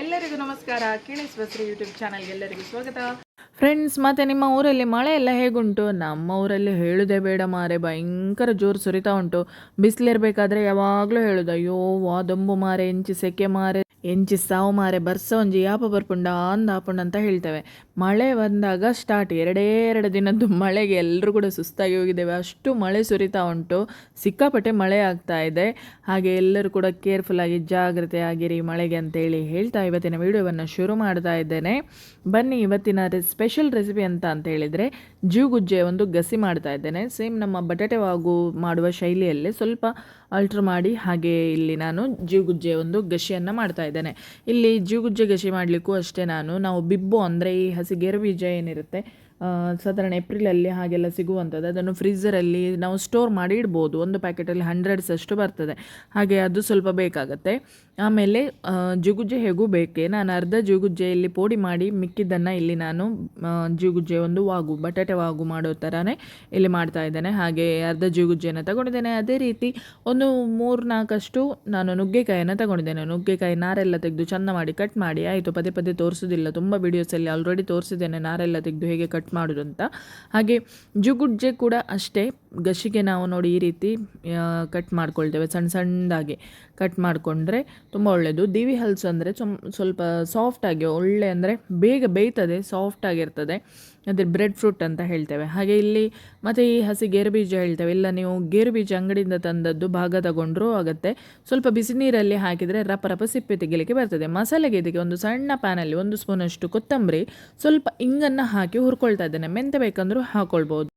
ಎಲ್ಲರಿಗೂ ನಮಸ್ಕಾರ. ಕೇಳಿಸ್ಬಸ್ರಿ ಯೂಟ್ಯೂಬ್ ಚಾನಲ್ಗೆ ಎಲ್ಲರಿಗೂ ಸ್ವಾಗತ. ಫ್ರೆಂಡ್ಸ್ ಮತ್ತೆ ನಿಮ್ಮ ಊರಲ್ಲಿ ಮಳೆ ಎಲ್ಲ ಹೇಗುಂಟು? ನಮ್ಮ ಊರಲ್ಲಿ ಹೇಳುದೇ ಬೇಡ ಮಾರೆ, ಭಯಂಕರ ಜೋರು ಸುರಿತಾ ಉಂಟು. ಬಿಸಿಲಿರ್ಬೇಕಾದ್ರೆ ಯಾವಾಗಲೂ ಹೇಳೋದು, ಅಯ್ಯೋ, ವಾ, ದೊಂಬು ಮಾರೆ, ಎಂಚಿ ಸೆಕೆ ಮಾರೆ, ಎಂಚಿ ಸಾವು ಮಾರೆ, ಬರ್ಸ ಒಂಜಿ ಯಾಪ ಬರ್ಪುಂಡ ಅಂದ ಹಾಪುಂಡ ಅಂತ ಹೇಳ್ತೇವೆ. ಮಳೆ ಬಂದಾಗ ಸ್ಟಾರ್ಟ್ ಎರಡೇ ಎರಡು ದಿನದ್ದು ಮಳೆಗೆ ಎಲ್ಲರೂ ಕೂಡ ಸುಸ್ತಾಗಿ ಹೋಗಿದ್ದೇವೆ. ಅಷ್ಟು ಮಳೆ ಸುರಿತಾ ಉಂಟು. ಸಿಕ್ಕಾಪಟ್ಟೆ ಮಳೆ ಆಗ್ತಾ ಇದೆ. ಹಾಗೆ ಎಲ್ಲರೂ ಕೂಡ ಕೇರ್ಫುಲ್ ಆಗಿ ಜಾಗ್ರತೆ ಆಗಿರಿ ಮಳೆಗೆ ಅಂತೇಳಿ ಹೇಳ್ತಾ ಇವತ್ತಿನ ವಿಡಿಯೋವನ್ನು ಶುರು ಮಾಡ್ತಾ ಇದ್ದೇನೆ. ಬನ್ನಿ ಇವತ್ತಿನ ಸ್ಪೆಷಲ್ ರೆಸಿಪಿ ಅಂತ ಅಂತ ಹೇಳಿದರೆ ಜೀವಗುಜ್ಜೆ ಒಂದು ಗಸಿ ಮಾಡ್ತಾ ಇದ್ದೇನೆ. ಸೇಮ್ ನಮ್ಮ ಬಟಾಟೆ ವಾಗು ಮಾಡುವ ಶೈಲಿಯಲ್ಲೇ ಸ್ವಲ್ಪ ಅಲ್ಟ್ರ್ ಮಾಡಿ ಹಾಗೆ ಇಲ್ಲಿ ನಾನು ಜೀವಗುಜ್ಜೆ ಒಂದು ಗಸಿಯನ್ನು ಮಾಡ್ತಾ ಇದ್ದೇನೆ. ಇಲ್ಲಿ ಜೀವಗುಜ್ಜೆ ಗಸಿ ಮಾಡಲಿಕ್ಕೂ ಅಷ್ಟೇ ನಾನು, ನಾವು ಬಿಬ್ಬು ಅಂದರೆ ಈ ಹಸಿ ಗೇರು ಬೀಜ ಏನಿರುತ್ತೆ ಸಾಧಾರಣ ಏಪ್ರಿಲಲ್ಲಿ ಹಾಗೆಲ್ಲ ಸಿಗುವಂಥದ್ದು. ಅದನ್ನು ಫ್ರೀಝರಲ್ಲಿ ನಾವು ಸ್ಟೋರ್ ಮಾಡಿ ಇಡ್ಬೋದು. ಒಂದು ಪ್ಯಾಕೆಟಲ್ಲಿ ಹಂಡ್ರೆಡ್ಸ್ ಅಷ್ಟು ಬರ್ತದೆ. ಹಾಗೆ ಅದು ಸ್ವಲ್ಪ ಬೇಕಾಗುತ್ತೆ. ಆಮೇಲೆ ಜುಗುಜ್ಜೆ ಹೇಗೂ ಬೇಕೇ? ನಾನು ಅರ್ಧ ಜಿಗುಜ್ಜೆ ಇಲ್ಲಿ ಪೋಡಿ ಮಾಡಿ ಮಿಕ್ಕಿದ್ದನ್ನು ಇಲ್ಲಿ ನಾನು ಜುಗುಜ್ಜೆ ಒಂದು ವಾಗು, ಬಟಾಟೆ ವಾಗು ಮಾಡೋ ಥರನೇ ಇಲ್ಲಿ ಮಾಡ್ತಾ ಇದ್ದೇನೆ. ಹಾಗೆ ಅರ್ಧ ಜಿಗುಜ್ಜೆಯನ್ನು ತಗೊಂಡಿದ್ದೇನೆ. ಅದೇ ರೀತಿ ಒಂದು ಮೂರು ನಾಲ್ಕಷ್ಟು ನಾನು ನುಗ್ಗೆಕಾಯಿಯನ್ನು ತಗೊಂಡಿದ್ದೇನೆ. ನುಗ್ಗೆಕಾಯಿ ನಾರೆಲ್ಲ ತೆಗೆದು ಚೆಂದ ಮಾಡಿ ಕಟ್ ಮಾಡಿ, ಆಯಿತು, ಪದೇ ಪದೇ ತೋರಿಸೋದಿಲ್ಲ. ತುಂಬ ವೀಡಿಯೋಸಲ್ಲಿ ಆಲ್ರೆಡಿ ತೋರಿಸಿದ್ದೇನೆ. ನಾರೆಲ್ಲ ತೆಗೆದು ಹೇಗೆ ಕಟ್ ಮಾಡೋದು ಅಂತ ಹಾಗೆ ಜುಗುಡ್ಜೆ ಕೂಡ ಅಷ್ಟೇ. ಗಶಿಗೆ ನಾವು ನೋಡಿ ಈ ರೀತಿ ಕಟ್ ಮಾಡ್ಕೊಳ್ತೇವೆ ಸಣ್ಣ ಸಣ್ಣದಾಗಿ ಕಟ್ ಮಾಡಿಕೊಂಡ್ರೆ ತುಂಬ ಒಳ್ಳೆಯದು ದಿವಿ ಹಲ್ಸು ಅಂದರೆ ಸ್ವಲ್ಪ ಸಾಫ್ಟಾಗಿ ಒಳ್ಳೆ ಅಂದರೆ ಬೇಗ ಬೇಯ್ತದೆ ಸಾಫ್ಟಾಗಿರ್ತದೆ ಅದೇ ಬ್ರೆಡ್ ಫ್ರೂಟ್ ಅಂತ ಹೇಳ್ತೇವೆ. ಹಾಗೆ ಇಲ್ಲಿ ಮತ್ತು ಈ ಹಸಿ ಗೇರು ಬೀಜ ಹೇಳ್ತೇವೆ. ಇಲ್ಲ, ನೀವು ಗೇರು ಬೀಜ ಅಂಗಡಿಯಿಂದ ತಂದದ್ದು ಭಾಗ ತಗೊಂಡ್ರೂ ಆಗುತ್ತೆ. ಸ್ವಲ್ಪ ಬಿಸಿ ನೀರಲ್ಲಿ ಹಾಕಿದರೆ ರಪ ರಪ ಸಿಪ್ಪೆ ತೆಗಿಲಿಕ್ಕೆ ಬರ್ತದೆ. ಮಸಾಲೆಗೆ ಇದಕ್ಕೆ ಒಂದು ಸಣ್ಣ ಪ್ಯಾನಲ್ಲಿ ಒಂದು ಸ್ಪೂನಷ್ಟು ಕೊತ್ತಂಬರಿ ಸ್ವಲ್ಪ ಇಂಗನ್ನು ಹಾಕಿ ಹುರ್ಕೊಳ್ತಾ ಇದ್ದೇನೆ. ಮೆಂತೆ ಬೇಕಂದರೂ ಹಾಕೊಳ್ಬೋದು.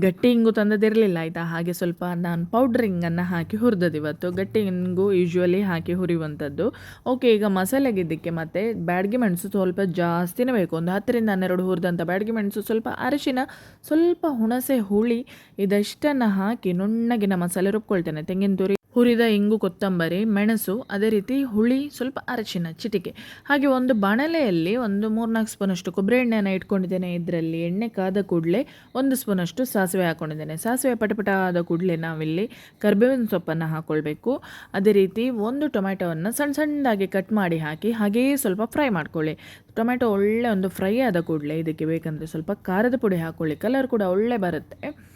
ಗಟ್ಟಿ ಇಂಗು ತಂದದಿರಲಿಲ್ಲ ಆಯಿತಾ? ಹಾಗೆ ಸ್ವಲ್ಪ ನಾನು ಪೌಡ್ರಿಂಗನ್ನು ಹಾಕಿ ಹುರಿದದ್ದು ಇವತ್ತು. ಗಟ್ಟಿ ಇಂಗು ಯೂಶ್ವಲಿ ಹಾಕಿ ಹುರಿಯುವಂಥದ್ದು. ಓಕೆ ಈಗ ಮಸಾಲೆಗೆ ಇದಕ್ಕೆ ಮತ್ತು ಬ್ಯಾಡಗಿ ಮೆಣಸು ಸ್ವಲ್ಪ ಜಾಸ್ತಿನೇ ಬೇಕು. ಒಂದು ಹತ್ತರಿಂದ ಹನ್ನೆರಡು ಹುರಿದಂಥ ಬ್ಯಾಡಗಿ ಮೆಣಸು, ಸ್ವಲ್ಪ ಅರಿಶಿನ, ಸ್ವಲ್ಪ ಹುಣಸೆ ಹುಳಿ, ಇದಷ್ಟನ್ನು ಹಾಕಿ ನುಣ್ಣಗಿನ ಮಸಾಲೆ ರುಬ್ಕೊಳ್ತೇನೆ. ತೆಂಗಿನ ತುರಿ ಹುರಿದ ಇಂಗು ಕೊತ್ತಂಬರಿ, ಮೆಣಸು, ಅದೇ ರೀತಿ ಹುಳಿ, ಸ್ವಲ್ಪ ಅರಶಿನ, ಚಿಟಿಕೆ. ಹಾಗೆ ಒಂದು ಬಾಣಲೆಯಲ್ಲಿ ಒಂದು ಮೂರ್ನಾಲ್ಕು ಸ್ಪೂನಷ್ಟು ಕೊಬ್ಬರಿ ಎಣ್ಣೆಯನ್ನು ಇಟ್ಕೊಂಡಿದ್ದೇನೆ. ಇದರಲ್ಲಿ ಎಣ್ಣೆ ಕಾದ ಕೂಡಲೇ ಒಂದು ಸ್ಪೂನಷ್ಟು ಸಾಸಿವೆ ಹಾಕ್ಕೊಂಡಿದ್ದೇನೆ ಸಾಸಿವೆ ಪಟಪಟ ಆದ ಕೂಡಲೇ ನಾವಿಲ್ಲಿ ಕರ್ಬೇವಿನ ಸೊಪ್ಪನ್ನು ಹಾಕ್ಕೊಳ್ಬೇಕು ಅದೇ ರೀತಿ ಒಂದು ಟೊಮ್ಯಾಟೋವನ್ನು ಸಣ್ಣ ಸಣ್ಣದಾಗಿ ಕಟ್ ಮಾಡಿ ಹಾಕಿ ಹಾಗೆಯೇ ಸ್ವಲ್ಪ ಫ್ರೈ ಮಾಡ್ಕೊಳ್ಳಿ. ಟೊಮ್ಯಾಟೊ ಒಳ್ಳೆ ಒಂದು ಫ್ರೈ ಆದ ಕೂಡಲೇ ಇದಕ್ಕೆ ಬೇಕಂದರೆ ಸ್ವಲ್ಪ ಖಾರದ ಪುಡಿ ಹಾಕ್ಕೊಳ್ಳಿ ಕಲರ್ ಕೂಡ ಒಳ್ಳೆ ಬರುತ್ತೆ.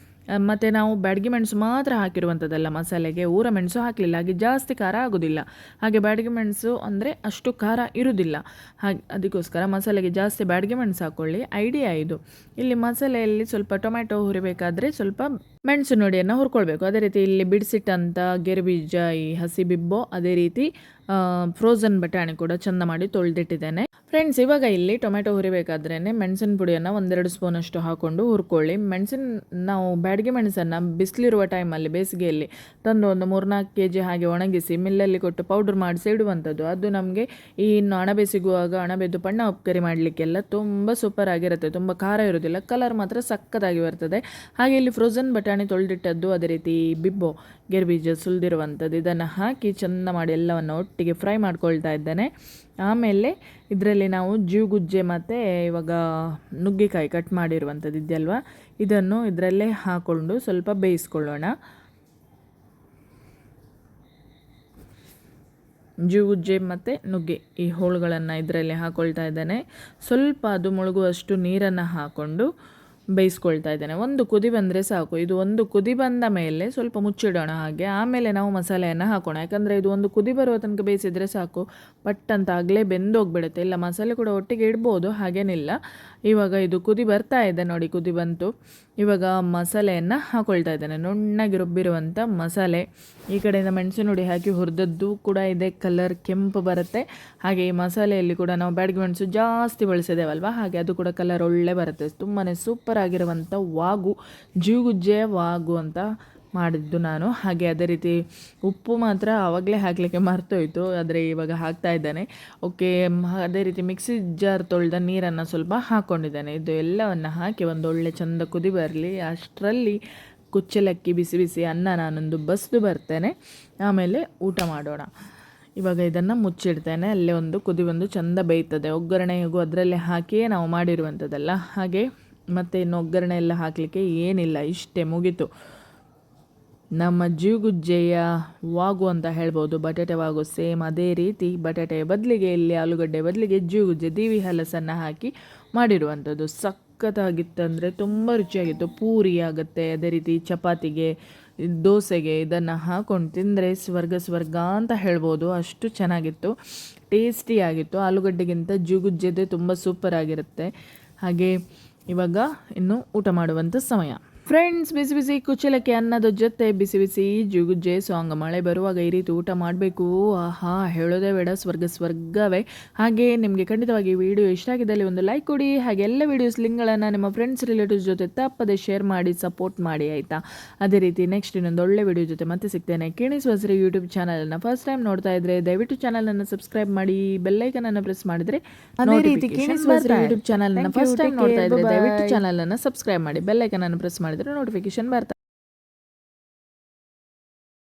ಮತ್ತು ನಾವು ಬ್ಯಾಡಗಿ ಮೆಣಸು ಮಾತ್ರ ಹಾಕಿರುವಂಥದ್ದಲ್ಲ ಮಸಾಲೆಗೆ. ಊರ ಮೆಣಸು ಹಾಕಲಿಲ್ಲ, ಹಾಗೆ ಜಾಸ್ತಿ ಖಾರ ಆಗೋದಿಲ್ಲ. ಹಾಗೆ ಬ್ಯಾಡಗಿ ಮೆಣಸು ಅಂದರೆ ಅಷ್ಟು ಖಾರ ಇರುವುದಿಲ್ಲ ಹಾಗೆ ಅದಕ್ಕೋಸ್ಕರ ಮಸಾಲೆಗೆ ಜಾಸ್ತಿ ಬ್ಯಾಡಗಿ ಮೆಣಸು ಹಾಕ್ಕೊಳ್ಳಿ ಐಡಿಯಾ ಇದು. ಇಲ್ಲಿ ಮಸಾಲೆಯಲ್ಲಿ ಸ್ವಲ್ಪ ಟೊಮ್ಯಾಟೊ ಹುರಿಬೇಕಾದ್ರೆ ಸ್ವಲ್ಪ ಮೆಣಸು ನೋಡಿಯನ್ನು ಹುರ್ಕೊಳ್ಬೇಕು. ಅದೇ ರೀತಿ ಇಲ್ಲಿ ಬಿಡಿಸಿಟ್ಟಂಥ ಗೆರುಬೀಜ, ಈ ಹಸಿ ಬಿಬ್ಬೋ, ಅದೇ ರೀತಿ ಫ್ರೋಝನ್ ಬಟಾಣಿ ಕೂಡ ಚೆಂದ ಮಾಡಿ ತೊಳೆದಿಟ್ಟಿದ್ದೇನೆ. ಫ್ರೆಂಡ್ಸ್ ಇವಾಗ ಇಲ್ಲಿ ಟೊಮೆಟೊ ಹುರಿಬೇಕಾದ್ರೇ ಮೆಣಸಿನ ಪುಡಿಯನ್ನು ಒಂದೆರಡು ಸ್ಪೂನಷ್ಟು ಹಾಕ್ಕೊಂಡು ಹುರ್ಕೊಳ್ಳಿ. ಮೆಣಸಿನ, ನಾವು ಬ್ಯಾಡಿಗೆ ಮೆಣಸನ್ನು ಬಿಸಿಲಿರುವ ಟೈಮಲ್ಲಿ ಬೇಸಿಗೆಯಲ್ಲಿ ತಂದು ಒಂದು ಮೂರ್ನಾಲ್ಕು ಕೆ ಜಿ ಹಾಗೆ ಒಣಗಿಸಿ ಮಿಲ್ಲಲ್ಲಿ ಕೊಟ್ಟು ಪೌಡ್ರ್ ಮಾಡಿಸಿ ಇಡುವಂಥದ್ದು. ಅದು ನಮಗೆ ಈ ಅಣಬೆ ಸಿಗುವಾಗ ಅಣಬೆದ್ದು ಪಣ್ಣ ಉಪ್ಕರಿ ಮಾಡಲಿಕ್ಕೆಲ್ಲ ತುಂಬ ಸೂಪರ್ ಆಗಿರುತ್ತೆ. ತುಂಬ ಖಾರ ಇರೋದಿಲ್ಲ ಕಲರ್ ಮಾತ್ರ ಸಕ್ಕತ್ತಾಗಿ ಬರ್ತದೆ. ಹಾಗೆ ಇಲ್ಲಿ ಫ್ರೋಝನ್ ಬಟಾಣಿ ತೊಳೆದಿಟ್ಟದ್ದು ಅದೇ ರೀತಿ ಬಿಬ್ಬೋ, ಗೆರ್ಬೀಜ ಸುಲಿದಿರುವಂಥದ್ದು. ಇದನ್ನು ಹಾಕಿ ಚೆಂದ ಮಾಡಿ ಎಲ್ಲವನ್ನು ಒಟ್ಟಿಗೆ ಫ್ರೈ ಮಾಡ್ಕೊಳ್ತಾ ಇದ್ದೇನೆ. ಆಮೇಲೆ ಇದರಲ್ಲಿ ನಾವು ಜೀವಗುಜ್ಜೆ ಮತ್ತು ಇವಾಗ ನುಗ್ಗೆಕಾಯಿ ಕಟ್ ಮಾಡಿರುವಂಥದ್ದು ಇದೆಯಲ್ವ? ಇದನ್ನು ಇದರಲ್ಲೇ ಹಾಕ್ಕೊಂಡು ಸ್ವಲ್ಪ ಬೇಯಿಸ್ಕೊಳ್ಳೋಣ. ಜೀವಗುಜ್ಜೆ ಮತ್ತು ನುಗ್ಗೆ ಈ ಹೋಳುಗಳನ್ನು ಇದರಲ್ಲಿ ಹಾಕ್ಕೊಳ್ತಾ ಇದ್ದಾನೆ. ಸ್ವಲ್ಪ ಅದು ಮುಳುಗುವಷ್ಟು ನೀರನ್ನು ಹಾಕ್ಕೊಂಡು ಬೇಯಿಸ್ಕೊಳ್ತಾ ಇದ್ದೇನೆ. ಒಂದು ಕುದಿ ಬಂದರೆ ಸಾಕು. ಇದು ಒಂದು ಕುದಿ ಬಂದ ಮೇಲೆ ಸ್ವಲ್ಪ ಮುಚ್ಚಿಡೋಣ ಹಾಗೆ. ಆಮೇಲೆ ನಾವು ಮಸಾಲೆಯನ್ನು ಹಾಕೋಣ. ಯಾಕಂದರೆ ಇದು ಒಂದು ಕುದಿ ಬರುವ ತನಕ ಬೇಯಿಸಿದರೆ ಸಾಕು. ಪಟ್ ಅಂತ ಆಗಲೇ ಬೆಂದೋಗ್ಬಿಡುತ್ತೆ. ಇಲ್ಲ, ಮಸಾಲೆ ಕೂಡ ಒಟ್ಟಿಗೆ ಇಡ್ಬೋದು, ಹಾಗೇನಿಲ್ಲ. ಇವಾಗ ಇದು ಕುದಿ ಬರ್ತಾ ಇದೆ ನೋಡಿ, ಕುದಿ ಬಂತು. ಇವಾಗ ಮಸಾಲೆಯನ್ನು ಹಾಕೊಳ್ತಾ ಇದ್ದೇನೆ. ನುಣ್ಣಗೆ ರುಬ್ಬಿರುವಂಥ ಮಸಾಲೆ. ಈ ಕಡೆಯಿಂದ ಮೆಣಸಿನ ಹುಡಿ ಹಾಕಿ ಹುರಿದದ್ದು ಕೂಡ ಇದೆ. ಕಲರ್ ಕೆಂಪು ಬರುತ್ತೆ. ಹಾಗೆ ಈ ಮಸಾಲೆಯಲ್ಲಿ ಕೂಡ ನಾವು ಬ್ಯಾಡ್ಗೆ ಮೆಣಸು ಜಾಸ್ತಿ ಬಳಸಿದ್ದೇವಲ್ವ ಹಾಗೆ ಅದು ಕೂಡ ಕಲರ್ ಒಳ್ಳೆ ಬರುತ್ತೆ. ತುಂಬಾ ಸೂಪರ್ ಆಗಿರುವಂಥ ವಾಗು ಜೀಗುಜ್ಜೆ ವಾಗು ಅಂತ ಮಾಡಿದ್ದು ನಾನು. ಹಾಗೆ ಅದೇ ರೀತಿ ಉಪ್ಪು ಮಾತ್ರ ಆವಾಗಲೇ ಹಾಕಲಿಕ್ಕೆ ಮರ್ತೋಯ್ತು. ಆದರೆ ಇವಾಗ ಹಾಕ್ತಾ ಇದ್ದಾನೆ. ಓಕೆ ಅದೇ ರೀತಿ ಮಿಕ್ಸಿ ಜಾರ್ ತೊಳೆದ ನೀರನ್ನು ಸ್ವಲ್ಪ ಹಾಕ್ಕೊಂಡಿದ್ದಾನೆ ಇದು ಎಲ್ಲವನ್ನು ಹಾಕಿ ಒಂದು ಒಳ್ಳೆ ಚಂದ ಕುದಿ ಬರಲಿ. ಅಷ್ಟರಲ್ಲಿ ಕುಚ್ಚಲಕ್ಕಿ, ಬಿಸಿ ಬಿಸಿ ಅನ್ನ ನಾನೊಂದು ಬಸ್ದು ಬರ್ತೇನೆ. ಆಮೇಲೆ ಊಟ ಮಾಡೋಣ. ಇವಾಗ ಇದನ್ನು ಮುಚ್ಚಿಡ್ತೇನೆ. ಅಲ್ಲೇ ಒಂದು ಕುದಿ ಒಂದು ಚಂದ ಬೇಯ್ತದೆ. ಒಗ್ಗರಣೆ ಹೇಗೂ ಅದರಲ್ಲೇ ಹಾಕಿಯೇ ನಾವು ಮಾಡಿರುವಂಥದ್ದಲ್ಲ. ಹಾಗೆ ಮತ್ತು ಇನ್ನು ಒಗ್ಗರಣೆ ಎಲ್ಲ ಹಾಕಲಿಕ್ಕೆ ಏನಿಲ್ಲ, ಇಷ್ಟೇ ಮುಗೀತು. ನಮ್ಮ ಜೀವಗುಜ್ಜೆಯ ವಾಗು ಅಂತ ಹೇಳ್ಬೋದು. ಬಟಾಟೆ ವಾಗು ಸೇಮ್ ಅದೇ ರೀತಿ. ಬಟಾಟೆ ಬದಲಿಗೆ ಇಲ್ಲಿ ಆಲೂಗಡ್ಡೆ ಬದಲಿಗೆ ಜೀಗುಜ್ಜೆ ದೀವಿ ಹಲಸನ್ನು ಹಾಕಿ ಮಾಡಿರುವಂಥದ್ದು. ಸಖತ್ತಾಗಿತ್ತಂದರೆ ತುಂಬ ರುಚಿಯಾಗಿತ್ತು. ಪೂರಿ ಆಗುತ್ತೆ, ಅದೇ ರೀತಿ ಚಪಾತಿಗೆ, ದೋಸೆಗೆ ಇದನ್ನು ಹಾಕೊಂಡು ತಿಂದರೆ ಸ್ವರ್ಗ ಸ್ವರ್ಗ ಅಂತ ಹೇಳ್ಬೋದು. ಅಷ್ಟು ಚೆನ್ನಾಗಿತ್ತು. ಟೇಸ್ಟಿಯಾಗಿತ್ತು ಆಲೂಗಡ್ಡೆಗಿಂತ ಜುಗುಜ್ಜದೆ ತುಂಬ ಸೂಪರ್ ಆಗಿರುತ್ತೆ. ಹಾಗೆ ಇವಾಗ ಇನ್ನು ಊಟ ಮಾಡುವಂಥ ಸಮಯ. ಫ್ರೆಂಡ್ಸ್ ಬಿಸಿ ಬಿಸಿ ಕುಚಲಕ್ಕೆ ಅನ್ನದ ಜೊತೆ ಬಿಸಿ ಬಿಸಿ ಜುಗುಜ್ಜೆ ಸಾಂಗ್ ಮಳೆ ಬರುವಾಗ ಈ ರೀತಿ ಊಟ ಮಾಡಬೇಕು. ಆಹಾ ಹೇಳೋದೇ ಬೇಡ ಸ್ವರ್ಗ ಸ್ವರ್ಗವೇ. ಹಾಗೆ ನಿಮಗೆ ಖಂಡಿತವಾಗಿ ವಿಡಿಯೋ ಇಷ್ಟ ಆಗಿದ್ದಲ್ಲಿ ಒಂದು ಲೈಕ್ ಕೊಡಿ. ಹಾಗೆ ಎಲ್ಲ ವೀಡಿಯೋಸ್ ಲಿಂಕ್ಗಳನ್ನು ನಿಮ್ಮ ಫ್ರೆಂಡ್ಸ್ ರಿಲೇಟಿವ್ಸ್ ಜೊತೆ ತಪ್ಪದೆ ಶೇರ್ ಮಾಡಿ ಸಪೋರ್ಟ್ ಮಾಡಿ ಆಯಿತಾ? ಅದೇ ರೀತಿ ನೆಕ್ಸ್ಟ್ ಇನ್ನೊಂದು ಒಳ್ಳೆ ವಿಡಿಯೋ ಜೊತೆ ಮತ್ತೆ ಸಿಗ್ತೇನೆ. ಕೇಣಿಸುವ ವಸ್ರಿ ಯೂಟ್ಯೂಬ್ ಚಾನಲನ್ನು ಫಸ್ಟ್ ಟೈಮ್ ನೋಡ್ತಾ ಇದ್ರೆ ದಯವಿಟ್ಟು ಚಾನಲನ್ನು ಸಬ್ಸ್ಕ್ರೈಬ್ ಮಾಡಿ ಬೆಲ್ಲೈಕನನ್ನು ಪ್ರೆಸ್ ಮಾಡಿದರೆ ಅದೇ ರೀತಿ ಕೇಣಿಸುವ ವಸ್ರಿ ಯೂಟ್ಯೂಬ್ ಚಾನಲನ್ನು ಫಸ್ಟ್ ಟೈಮ್ ನೋಡ್ತಾ ಇದ್ರೆ ದಯವಿಟ್ಟು ಚಾನಲನ್ನು ಸಬ್ಸ್ಕ್ರೈಬ್ ಮಾಡಿ ಬೆಲ್ಲೈಕನನ್ನು ಪ್ರೆಸ್ ಮಾಡಿದರೆ ನೋಟಿಫಿಕೇಶನ್ ಬರ್ತಾ